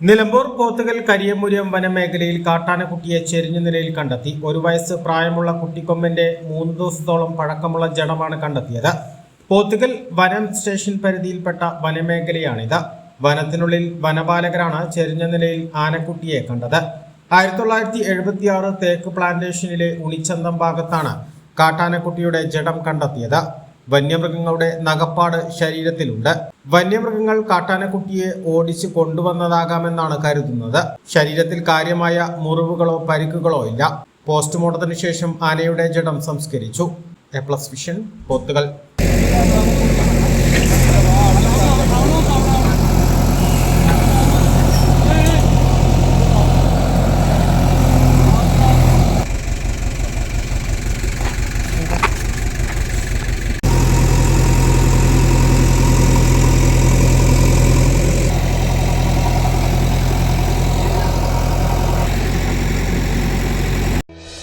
നിലമ്പൂർ പോത്തുകൽ കരിയമുരിയം വനമേഖലയിൽ കാട്ടാനക്കുട്ടിയെ ചെരിഞ്ഞ നിലയിൽ കണ്ടെത്തി. ഒരു വയസ്സ് പ്രായമുള്ള കുട്ടിക്കൊമ്പന്റെ മൂന്ന് ദിവസത്തോളം പഴക്കമുള്ള ജഡമാണ് കണ്ടെത്തിയത്. പോത്തുകൽ വനം സ്റ്റേഷൻ പരിധിയിൽപ്പെട്ട വനമേഖലയാണിത്. വനത്തിനുള്ളിൽ വനപാലകരാണ് ചെരിഞ്ഞ നിലയിൽ ആനക്കുട്ടിയെ കണ്ടത്. ആയിരത്തി തൊള്ളായിരത്തി എഴുപത്തിയാറ് തേക്ക് പ്ലാന്റേഷനിലെ ഉണിച്ചന്തം ഭാഗത്താണ് കാട്ടാനക്കുട്ടിയുടെ ജഡം കണ്ടെത്തിയത്. വന്യമൃഗങ്ങളുടെ നഗപ്പാട് ശരീരത്തിലുണ്ട്. വന്യമൃഗങ്ങൾ കാട്ടാനക്കുട്ടിയെ ഓടിച്ച് കൊണ്ടുവന്നതാകാമെന്നാണ് കരുതുന്നത്. ശരീരത്തിൽ കാര്യമായ മുറിവുകളോ പരിക്കുകളോ ഇല്ല. പോസ്റ്റ്മോർട്ടത്തിന് ശേഷം ആനയുടെ ജഡം സംസ്കരിച്ചു. A plus vision പോത്തുകൾ